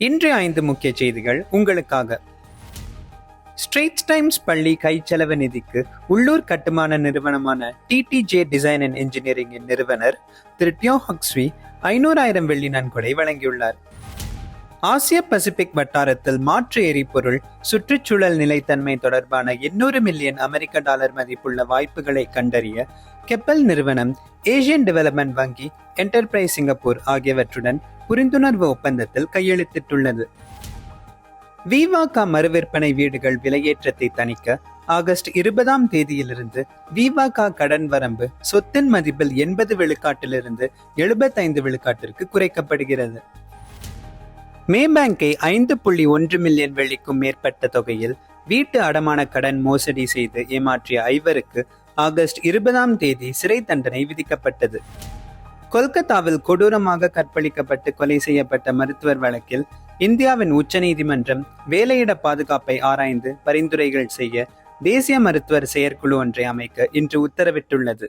இன்றைய ஐந்து முக்கிய செய்திகள் உங்களுக்காக. ஸ்ட்ரெயிட்ஸ் டைம்ஸ் பள்ளி கைச்செலவு நிதிக்கு உள்ளூர் கட்டுமான நிறுவனமான டிடிஜே டிசைன் அண்ட் இன்ஜினியரிங்கின் நிறுவனர் திரு டியோ ஹக்ஸ்வி ஐநூறாயிரம் வெள்ளி நன்கொடை வழங்கியுள்ளார். ஆசிய பசிபிக் வட்டாரத்தில் மாற்று எரிபொருள் சுற்றுச்சூழல் நிலைத்தன்மை தொடர்பான 800 மில்லியன் அமெரிக்க டாலர் மதிப்புள்ள வாய்ப்புகளை கண்டறிய கெப்பல் நிறுவனம் ஏசியன் டெவலப்மெண்ட் வங்கி என்டர்பிரைஸ் சிங்கப்பூர் ஆகியவற்றுடன் புரிந்துணர்வு ஒப்பந்தத்தில் கையெழுத்திட்டுள்ளது. விவாகா மறுவிற்பனை வீடுகள் விலையேற்றத்தை தணிக்க ஆகஸ்ட் இருபதாம் தேதியிலிருந்து விவாகா கடன் வரம்பு சொத்தின் மதிப்பில் எண்பது விழுக்காட்டிலிருந்து எழுபத்தைந்து விழுக்காட்டிற்கு குறைக்கப்படுகிறது. மேபேங்கை ஐந்து புள்ளி ஒன்று மில்லியன் வெள்ளிக்கும் மேற்பட்ட தொகையில் வீட்டு அடமான கடன் மோசடி செய்து ஏமாற்றிய ஐவருக்கு ஆகஸ்ட் இருபதாம் தேதி சிறை தண்டனை விதிக்கப்பட்டது. கொல்கத்தாவில் கொடூரமாக கற்பழிக்கப்பட்டு கொலை செய்யப்பட்ட மருத்துவர் வழக்கில் இந்தியாவின் உச்சநீதிமன்றம் வேலையிட பாதுகாப்பை ஆராய்ந்து பரிந்துரைகள் செய்ய தேசிய மருத்துவர் செயற்குழு ஒன்றை அமைக்க இன்று உத்தரவிட்டுள்ளது.